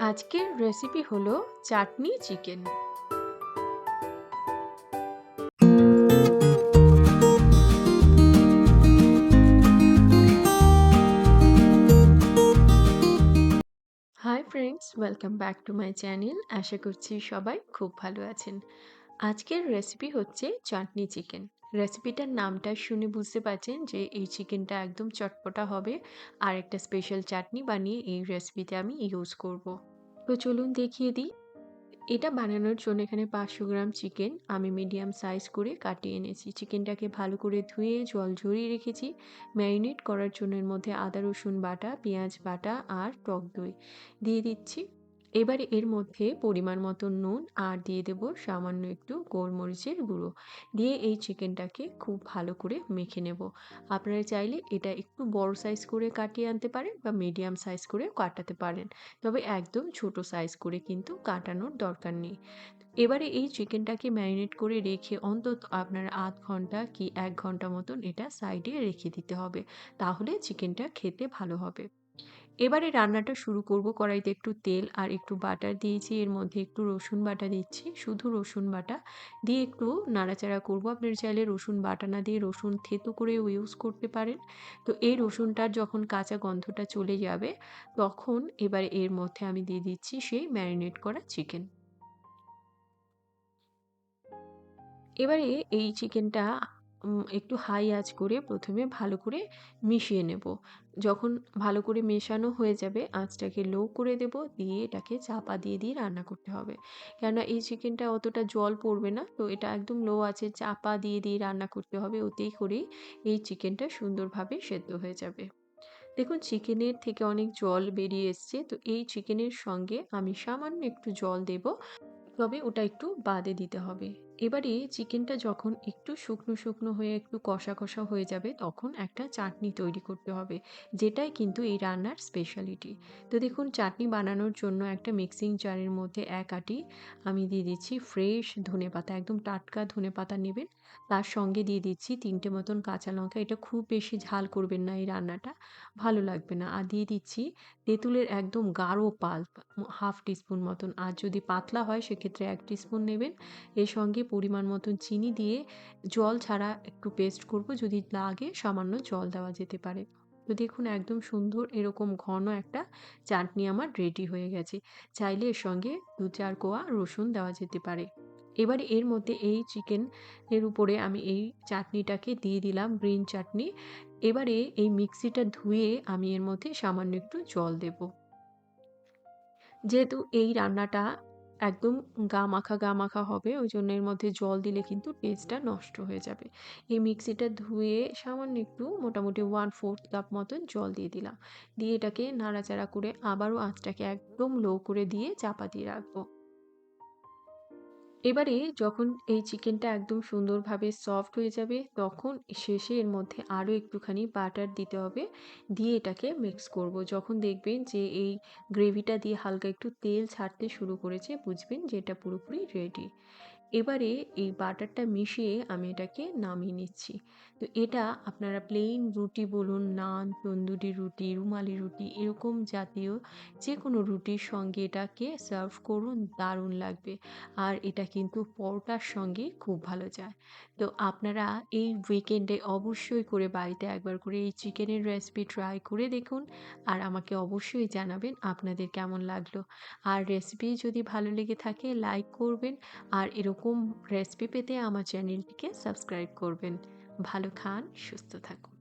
আজকের রেসিপি হলো chutney chicken. Hi friends, welcome back to my channel. আশা করছি সবাই খুব ভালো আছেন। আজকের রেসিপি হচ্ছে চাটনি চিকেন। রেসিপিটার নামটা শুনে বুঝতে পারছেন যে এই চিকেনটা একদম চটপটা হবে আর একটা স্পেশাল চাটনি বানিয়ে এই রেসিপিতে আমি ইউজ করব। তো চলুন দেখিয়ে দিই। এটা বানানোর জন্য এখানে পাঁচশো গ্রাম চিকেন আমি মিডিয়াম সাইজ করে কাটিয়ে এনেছি চিকেনটাকে ভালো করে ধুয়ে, জল ঝরিয়ে রেখেছি ম্যারিনেট করার জন্য এর মধ্যে আদা, রসুন বাটা, পেঁয়াজ বাটা আর টক দই দিয়ে দিচ্ছি এবারে এর মধ্যে পরিমাণ মতো নুন আর দিয়ে দেব সামান্য একটু গোলমরিচের গুঁড়ো। দিয়ে এই চিকেনটাকে খুব ভালো করে মেখে নেব। আপনারা চাইলে এটা একটু বড় সাইজ করে কাটিয়ে আনতে পারেন বা মিডিয়াম সাইজ করে কাটাতে পারেন। তবে একদম ছোট সাইজ করে কিন্তু কাটানোর দরকার নেই। এবারে এই চিকেনটাকে ম্যারিনেট করে রেখে অন্তত আপনার আধ ঘণ্টা কি এক ঘণ্টা মতন এটা সাইডে রেখে দিতে হবে। তাহলে চিকেনটা খেতে ভালো হবে। এবারে রান্নাটা শুরু করব কড়াইতে একটু তেল আর একটু বাটার দিয়েছি। এর মধ্যে একটু রসুন বাটা দিচ্ছি। শুধু রসুন বাটা দিয়ে একটু নাড়াচাড়া করব। আপনার চাইলে রসুন বাটা না দিয়ে রসুন থেতো করেও ইউজ করতে পারেন। তো এই রসুনটার যখন কাঁচা গন্ধটা চলে যাবে, তখন এবারে এর মধ্যে আমি দিয়ে দিচ্ছি সেই ম্যারিনেট করা চিকেন এবারে এই চিকেনটা একটু হাই আঁচ করে প্রথমে ভালো করে মিশিয়ে নেব। যখন ভালো করে মেশানো হয়ে যাবে, আঁচটাকে লো করে দেব, দিয়ে এটাকে চাপা দিয়ে দিয়ে রান্না করতে হবে। কেননা এই চিকেনটা অতটা জল পড়বে না, তো এটা একদম লো আছে চাপা দিয়ে দিয়ে রান্না করতে হবে। ওতেই করেই এই চিকেনটা সুন্দরভাবে সেদ্ধ হয়ে যাবে। দেখুন চিকেনের থেকে অনেক জল বেরিয়ে এসছে, তো এই চিকেনের সঙ্গে আমি সামান্য একটু জল দেব। তবে ওটা একটু বাদে দিতে হবে। এবারে চিকেনটা যখন একটু শুকনো শুকনো হয়ে একটু কষা কষা হয়ে যাবে, তখন একটা চাটনি তৈরি করতে হবে, যেটাই কিন্তু এই রান্নার স্পেশালিটি তো দেখুন, চাটনি বানানোর জন্য একটা মিক্সিং জারের মধ্যে এক আটি আমি দিয়ে দিচ্ছি ফ্রেশ ধনে পাতা, একদম টাটকা ধনে পাতা নেবেন। তার সঙ্গে দিয়ে দিচ্ছি তিনটে মতন কাঁচা লঙ্কা, এটা খুব বেশি ঝাল করবেন না এই রান্নাটা, ভালো লাগবে না। আর দিয়ে দিচ্ছি তেঁতুলের একদম গাঢ় পাল্প, হাফ টিস্পুন মতন। আর যদি পাতলা হয়, সেক্ষেত্রে এক টিস্পুন নেবেন। এর সঙ্গে পরিমাণ মতন চিনি দিয়ে জল ছাড়া একটু পেস্ট করব, যদি লাগে সামান্য জল দেওয়া যেতে পারে। তো দেখুন একদম সুন্দর এরকম ঘন একটা চাটনি আমার রেডি হয়ে গেছে, চাইলে এর সঙ্গে দু চার কোয়া রসুন দেওয়া যেতে পারে। এবারে এর মধ্যে এই চিকেন এর উপরে আমি এই চাটনিটাকে দিয়ে দিলাম গ্রিন চাটনি। এবারে এই মিক্সিটা ধুয়ে আমি এর মধ্যে সামান্য একটু জল দেব। যেহেতু এই রান্নাটা একদম গা মাখা গা মাখা হবে। ওই জন্য এর মধ্যে জল দিলে কিন্তু টেস্টটা নষ্ট হয়ে যাবে। এই মিক্সিটা ধুয়ে সামান্য একটু মোটামুটি ওয়ান ফোর্থ কাপ মতন জল দিয়ে দিলাম। দিয়ে এটাকে নাড়াচাড়া করে আবারও আঁচটাকে একদম লো করে দিয়ে চাপা দিয়ে রাখব। এবারে যখন এই চিকেনটা একদম সুন্দরভাবে সফট হয়ে যাবে, তখন শেষে এর মধ্যে আরও একটুখানি বাটার দিতে হবে। দিয়ে এটাকে মিক্স করব। যখন দেখবেন যে এই গ্রেভিটা দিয়ে হালকা একটু তেল ছাড়তে শুরু করেছে, বুঝবেন যে এটা পুরোপুরি রেডি এবারে এই বাটারটা মিশিয়ে আমি এটাকে নামিয়ে নিচ্ছি। তো এটা আপনারা প্লেন রুটি বলুন, নান, তন্দুরি রুটি, রুমালি রুটি, এরকম জাতীয় যে কোনো রুটির সঙ্গে এটাকে সার্ভ করুন, দারুণ লাগবে। আর এটা কিন্তু পরোটার সঙ্গে খুব ভালো যায়। তো আপনারা এই উইকেন্ডে অবশ্যই করে বাড়িতে একবার করে এই চিকেনের রেসিপি ট্রাই করে দেখুন আর আমাকে অবশ্যই জানাবেন আপনাদের কেমন লাগল। আর রেসিপি যদি ভালো লেগে থাকে লাইক করবেন। আর এরকম রেসিপি পেতে আমার চ্যানেলটিকে সাবস্ক্রাইব করবেন। ভালো খান সুস্থ থাকুন।